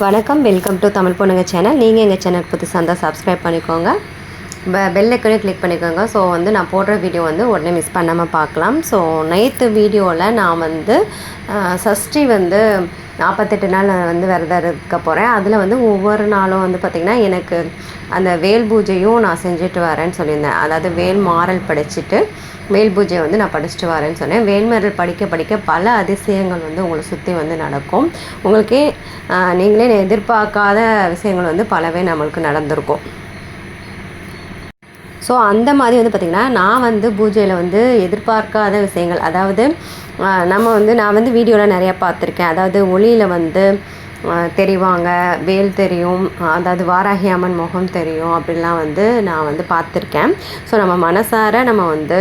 வணக்கம். Welcome to Tamil பொண்ணுங்க channel நீங்கள் எங்கள் சேனல் புதுசாக இருந்தால் சப்ஸ்கிரைப் பண்ணிக்கோங்க. பெல்லைக்கனே கிளிக் பண்ணிக்கோங்க. ஸோ வந்து நான் போடுற வீடியோ வந்து உடனே மிஸ் பண்ணாமல் பார்க்கலாம். ஸோ நைத்து வீடியோவில் நான் வந்து சஷ்டி வந்து நாற்பத்தெட்டு நாள் நான் வந்து விரதம் இருக்க போகிறேன் அதில் வந்து ஒவ்வொரு நாளும் வந்து பார்த்திங்கன்னா எனக்கு அந்த வேல் பூஜையும் நான் செஞ்சுட்டு வரேன்னு சொல்லியிருந்தேன். அதாவது வேல் மாறல் படிச்சுட்டு வேல் பூஜையை வந்து நான் படிச்சுட்டு வரேன்னு சொன்னேன். வேல்மரல் படிக்க படிக்க பல அதிசயங்கள் வந்து உங்களை சுற்றி வந்து நடக்கும். உங்களுக்கே நீங்களே எதிர்பார்க்காத விஷயங்கள் வந்து பலவே நம்மளுக்கு நடந்திருக்கும். ஸோ அந்த மாதிரி வந்து பார்த்திங்கன்னா நான் வந்து பூஜையில் வந்து எதிர்பார்க்காத விஷயங்கள் அதாவது நம்ம வந்து நான் வந்து வீடியோவில் நிறையா பார்த்துருக்கேன். அதாவது ஒளியில் வந்து தெரிவாங்க வேல் தெரியும் அதாவது வாராகி அம்மன் முகம் தெரியும் அப்படிலாம் வந்து நான் வந்து பார்த்துருக்கேன். ஸோ நம்ம மனசார நம்ம வந்து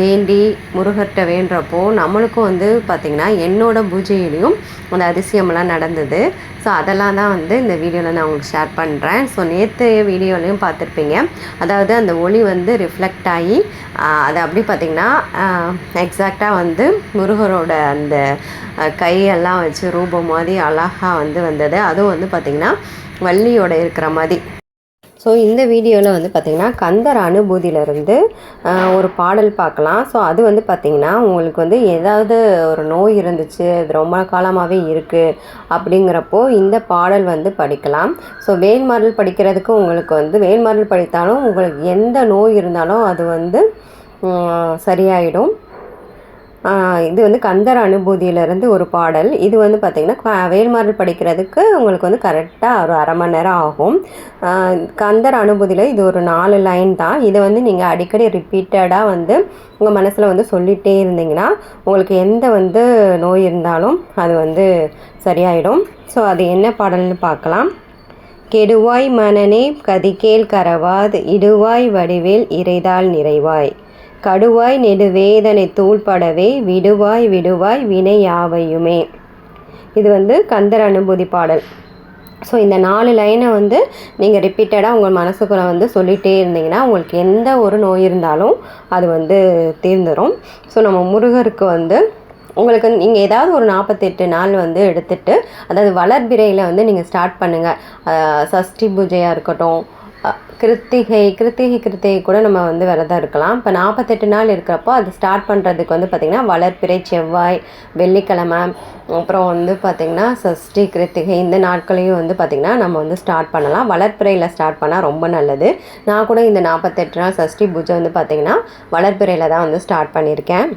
வேண்டி முருகர்கிட்ட வேண்டுறப்போ நம்மளுக்கும் வந்து பார்த்திங்கன்னா என்னோட பூஜையிலையும் அந்த அதிசயமெல்லாம் நடந்தது. ஸோ அதெல்லாம் தான் வந்து இந்த வீடியோவில் நான் உங்களுக்கு ஷேர் பண்ணுறேன் ஸோ நேற்று வீடியோலையும் பார்த்துருப்பீங்க. அதாவது அந்த ஒளி வந்து ரிஃப்ளெக்ட் ஆகி அதை அது அப்படி பார்த்திங்கன்னா எக்ஸாக்டாக வந்து முருகரோட அந்த கையெல்லாம் வச்சு ரூபம் மாதிரி அழகாக வந்து வந்தது. அதுவும் வந்து பார்த்திங்கன்னா வள்ளியோட இருக்கிற மாதிரி. ஸோ இந்த வீடியோவில் வந்து பார்த்திங்கன்னா கந்தர் அனுபூதியிலேருந்து ஒரு பாடல் பார்க்கலாம் ஸோ அது வந்து பார்த்திங்கன்னா உங்களுக்கு வந்து ஏதாவது ஒரு நோய் இருந்துச்சு அது ரொம்ப காலமாகவே இருக்குது அப்படிங்கிறப்போ இந்த பாடல் வந்து படிக்கலாம். ஸோ வேல்மாரல் படிக்கிறதுக்கு உங்களுக்கு வந்து வேல்மாரல் படித்தாலும் உங்களுக்கு எந்த நோய் இருந்தாலும் அது வந்து சரியாயிடும். இது வந்து கந்தர் அனுபூதியிலேருந்து ஒரு பாடல். இது வந்து பார்த்திங்கன்னா வேல்மாரல் படிக்கிறதுக்கு உங்களுக்கு வந்து கரெக்டாக ஒரு அரை மணி நேரம் ஆகும். கந்தர் அனுபூதியில் இது ஒரு நாலு லைன் தான். இதை வந்து நீங்கள் அடிக்கடி ரிப்பீட்டடாக வந்து உங்கள் மனசில் வந்து சொல்லிகிட்டே இருந்தீங்கன்னா உங்களுக்கு எந்த வந்து நோய் இருந்தாலும் அது வந்து சரியாயிடும். ஸோ அது என்ன பாடல்னு பார்க்கலாம். கெடுவாய் மனனே கதிகேல் கரவாது இடுவாய் வடிவேல் இறைதால் நிறைவாய். கடுவாய் நெடுவேதனை தூள்படவே விடுவாய் விடுவாய் வினை யாவையுமே இது வந்து கந்தர் அனுபூதி பாடல். ஸோ இந்த நாலு லைனை வந்து நீங்கள் ரிப்பீட்டடாக உங்கள் மனசுக்குள்ளே வந்து சொல்லிகிட்டே இருந்தீங்கன்னா உங்களுக்கு எந்த ஒரு நோய் இருந்தாலும் அது வந்து தீர்ந்துடும் ஸோ நம்ம முருகருக்கு வந்து உங்களுக்கு நீங்கள் ஏதாவது ஒரு நாற்பத்தெட்டு நாள் வந்து எடுத்துகிட்டு அதாவது வளர்பிறையில் வந்து நீங்கள் ஸ்டார்ட் பண்ணுங்கள் சஷ்டி பூஜையாக இருக்கட்டும் கிருத்திகை கிருத்திகை கிருத்திகை கூட நம்ம வந்து விரதம் இருக்கலாம். இப்போ நாற்பத்தெட்டு நாள் இருக்கிறப்போ அது ஸ்டார்ட் பண்ணுறதுக்கு வந்து பார்த்திங்கன்னா வளர்ப்பிறை செவ்வாய் வெள்ளிக்கிழமை அப்புறம் வந்து பார்த்திங்கன்னா சஷ்டி கிருத்திகை இந்த நாட்களையும் வந்து பார்த்திங்கன்னா நம்ம வந்து ஸ்டார்ட் பண்ணலாம். வளர்ப்பிறையில் ஸ்டார்ட் பண்ணால் ரொம்ப நல்லது. நான் கூட இந்த நாற்பத்தெட்டு நாள் சஷ்டி பூஜை வந்து பார்த்திங்கன்னா வளர்ப்பிறையில் தான் வந்து ஸ்டார்ட் பண்ணியிருக்கேன்.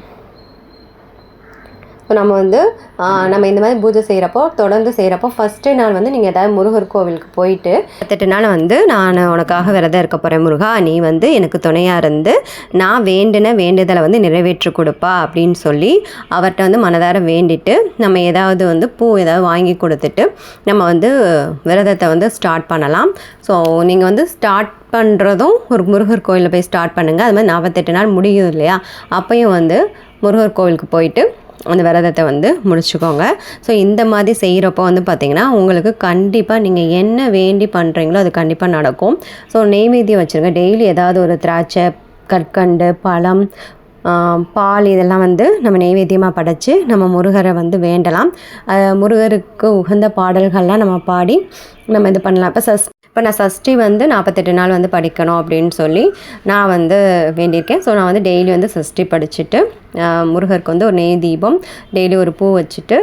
இப்போ நம்ம வந்து நம்ம இந்த மாதிரி பூஜை செய்கிறப்போ தொடர்ந்து செய்கிறப்போ ஃபஸ்ட்டு நாள் வந்து நீங்கள் ஏதாவது முருகர் கோவிலுக்கு போயிட்டு பத்தெட்டு நாள் வந்து நான் உனக்காக விரதம் இருக்க போகிறேன் முருகா. நீ வந்து எனக்கு துணையாக இருந்து நான் வேண்டின வேண்டுதலை வந்து நிறைவேற்றி கொடுப்பா அப்படின்னு சொல்லி அவர்கிட்ட வந்து மனதார வேண்டிட்டு நம்ம ஏதாவது வந்து பூ ஏதாவது வாங்கி கொடுத்துட்டு நம்ம வந்து விரதத்தை வந்து ஸ்டார்ட் பண்ணலாம். ஸோ நீங்கள் வந்து ஸ்டார்ட் பண்ணுறதும் ஒரு முருகர் கோயிலில் போய் ஸ்டார்ட் பண்ணுங்கள் அது மாதிரி நாற்பத்தெட்டு நாள் முடியும் இல்லையா? அப்பையும் வந்து முருகர் கோவிலுக்கு போயிட்டு அந்த விரதத்தை வந்து முடிச்சுக்கோங்க. ஸோ இந்த மாதிரி செய்கிறப்போ வந்து பார்த்திங்கன்னா உங்களுக்கு கண்டிப்பாக நீங்கள் என்ன வேண்டி பண்ணுறீங்களோ அது கண்டிப்பாக நடக்கும். ஸோ நெய்வேத்தியம் வச்சுருங்க. டெய்லி ஏதாவது ஒரு திராட்சை கற்கண்டு பழம் பால் இதெல்லாம் வந்து நம்ம நெய்வேத்தியமாக படைத்து நம்ம முருகரை வந்து வேண்டலாம். முருகருக்கு உகந்த பாடல்கள்லாம் நம்ம பாடி நம்ம இது பண்ணலாம். இப்போ சஸ் இப்போ நான் சஷ்டி வந்து நாற்பத்தெட்டு நாள் வந்து படிக்கணும் அப்படின்னு சொல்லி நான் வந்து வேண்டியிருக்கேன். ஸோ நான் வந்து டெய்லி வந்து சஷ்டி படிச்சுட்டு முருகருக்கு வந்து ஒரு நெய் தீபம் டெய்லி ஒரு பூ வச்சுட்டு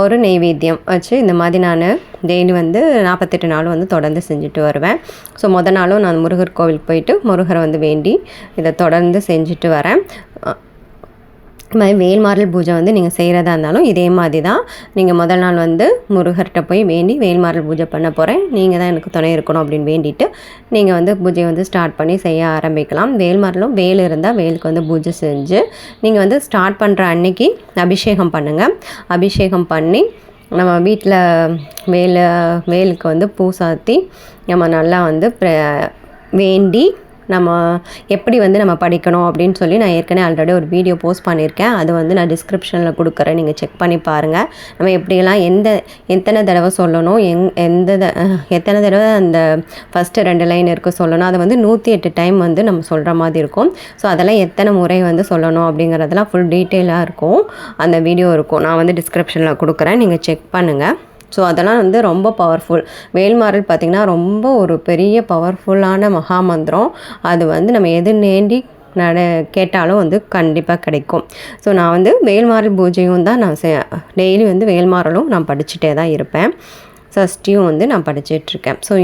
ஒரு நெய்வேத்தியம் வச்சு இந்த மாதிரி நான் டெய்லி வந்து நாற்பத்தெட்டு நாளும் வந்து தொடர்ந்து செஞ்சுட்டு வருவேன். ஸோ முத நாளும் நான் முருகர் கோவிலுக்கு போயிட்டு முருகரை வந்து வேண்டி இதை தொடர்ந்து செஞ்சுட்டு வரேன். இது மாதிரி வேல்மாரல் பூஜை வந்து நீங்கள் செய்கிறதா இருந்தாலும் இதே மாதிரி தான் நீங்கள் முதல் நாள் வந்து முருகர்கிட்ட போய் வேண்டி வேல்மாரல் பூஜை பண்ண போகிறேன் நீங்கள் தான் எனக்கு துணை இருக்கணும் அப்படின்னு வேண்டிட்டு நீங்கள் வந்து பூஜையை வந்து ஸ்டார்ட் பண்ணி செய்ய ஆரம்பிக்கலாம். வேல்மாரலும் வேல் இருந்தால் வேலுக்கு வந்து பூஜை செஞ்சு நீங்கள் வந்து ஸ்டார்ட் பண்ணுற அன்னைக்கு அபிஷேகம் பண்ணுங்கள் அபிஷேகம் பண்ணி நம்ம வீட்டில் வேலை வேலுக்கு வந்து பூ சாத்தி நம்ம நல்லா வந்து ப்ர- வேண்டி நம்ம எப்படி வந்து நம்ம படிக்கணும் அப்படின்னு சொல்லி நான் ஏற்கனவே ஆல்ரெடி ஒரு வீடியோ போஸ்ட் பண்ணியிருக்கேன். அது வந்து நான் டிஸ்கிரிப்ஷனில் கொடுக்குறேன். நீங்கள் செக் பண்ணி பாருங்கள் நம்ம எப்படியெல்லாம் எந்த எத்தனை தடவை சொல்லணும் எங் எந்த த- எத்தனை தடவை அந்த ஃபஸ்ட்டு ரெண்டு லைன் இருக்க சொல்லணும். அதை வந்து நூற்றி எட்டு டைம் வந்து நம்ம சொல்கிற மாதிரி இருக்கும். ஸோ அதெல்லாம் எத்தனை முறை வந்து சொல்லணும் அப்படிங்கிறதெல்லாம் ஃபுல் டீட்டெயிலாக இருக்கும். அந்த வீடியோ இருக்கும். நான் வந்து டிஸ்கிரிப்ஷனில் கொடுக்குறேன். நீங்கள் செக் பண்ணுங்கள் ஸோ அதெல்லாம் வந்து ரொம்ப பவர்ஃபுல் வேல்மாறல் பார்த்திங்கன்னா ரொம்ப ஒரு பெரிய பவர்ஃபுல்லான மகாமந்திரம். அது வந்து நம்ம எது நேண்டி நட கேட்டாலும் வந்து கண்டிப்பாக கிடைக்கும். ஸோ நான் வந்து வேல்மாறல் பூஜையும் தான் நான் டெய்லி வந்து வேல்மாறலும் நான் படிச்சுட்டே தான் இருப்பேன். சஷ்டியும் வந்து நான் படிச்சிட்ருக்கேன் ஸோ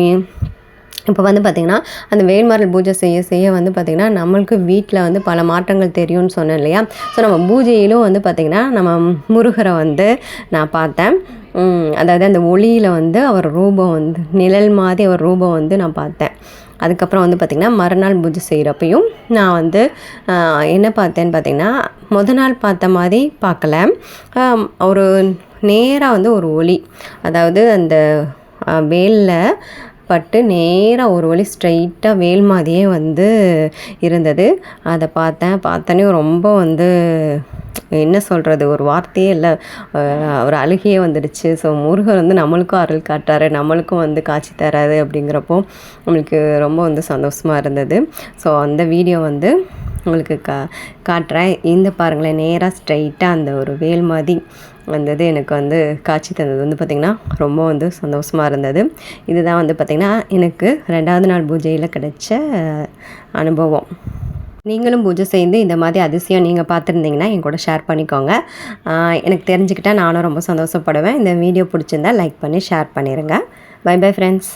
இப்போ வந்து பார்த்திங்கன்னா அந்த வேல்மாறல் பூஜை செய்ய செய்ய வந்து பார்த்திங்கன்னா நம்மளுக்கு வீட்டில் வந்து பல மாற்றங்கள் தெரியும்னு சொன்னேன் இல்லையா? ஸோ நம்ம பூஜையிலும் வந்து பார்த்திங்கன்னா நம்ம முருகரை வந்து நான் பார்த்தேன். அதாவது அந்த ஒளியில் வந்து அவர் ரூபம் வந்து நிழல் மாதிரி அவர் ரூபம் வந்து நான் பார்த்தேன். அதுக்கப்புறம் வந்து பார்த்திங்கன்னா மறுநாள் பூஜை செய்கிறப்பையும் நான் வந்து என்ன பார்த்தேன்னு பார்த்திங்கன்னா முத நாள் பார்த்த மாதிரி பார்க்கல. ஒரு நேராக வந்து ஒரு ஒளி. அதாவது அந்த வேலில் பட்டு நேராக ஒரு வழி ஸ்ட்ரைட்டாக வேல் மாதிரியே வந்து இருந்தது. அதை பார்த்தேன். பார்த்தோன்னே ரொம்ப வந்து என்ன சொல்கிறது ஒரு வார்த்தையே இல்லை. ஒரு அழுகையே வந்துடுச்சு. ஸோ முருகர் வந்து நம்மளுக்கும் அருள் காட்டுறாரு. நம்மளுக்கும் வந்து காட்சி தராரு அப்படிங்கிறப்போ நம்மளுக்கு ரொம்ப வந்து சந்தோஷமாக இருந்தது. ஸோ அந்த வீடியோ வந்து உங்களுக்கு கா காட்டுறேன். இந்த பாருங்களேன் நேராக ஸ்ட்ரைட்டாக அந்த ஒரு வேல் மாதிரி வந்தது எனக்கு வந்து காட்சி தந்தது. வந்து பார்த்திங்கன்னா ரொம்ப வந்து சந்தோஷமாக இருந்தது. இதுதான் வந்து பார்த்திங்கன்னா எனக்கு ரெண்டாவது நாள் பூஜையில் கிடைச்ச அனுபவம். நீங்களும் பூஜை செய்து இந்த மாதிரி அதிசயம் நீங்கள் பார்த்துருந்தீங்கன்னா என் கூட ஷேர் பண்ணிக்கோங்க. எனக்கு தெரிஞ்சுக்கிட்டா நானும் ரொம்ப சந்தோஷப்படுவேன். இந்த வீடியோ பிடிச்சிருந்தா லைக் பண்ணி ஷேர் பண்ணிடுங்க பை பை ஃப்ரெண்ட்ஸ்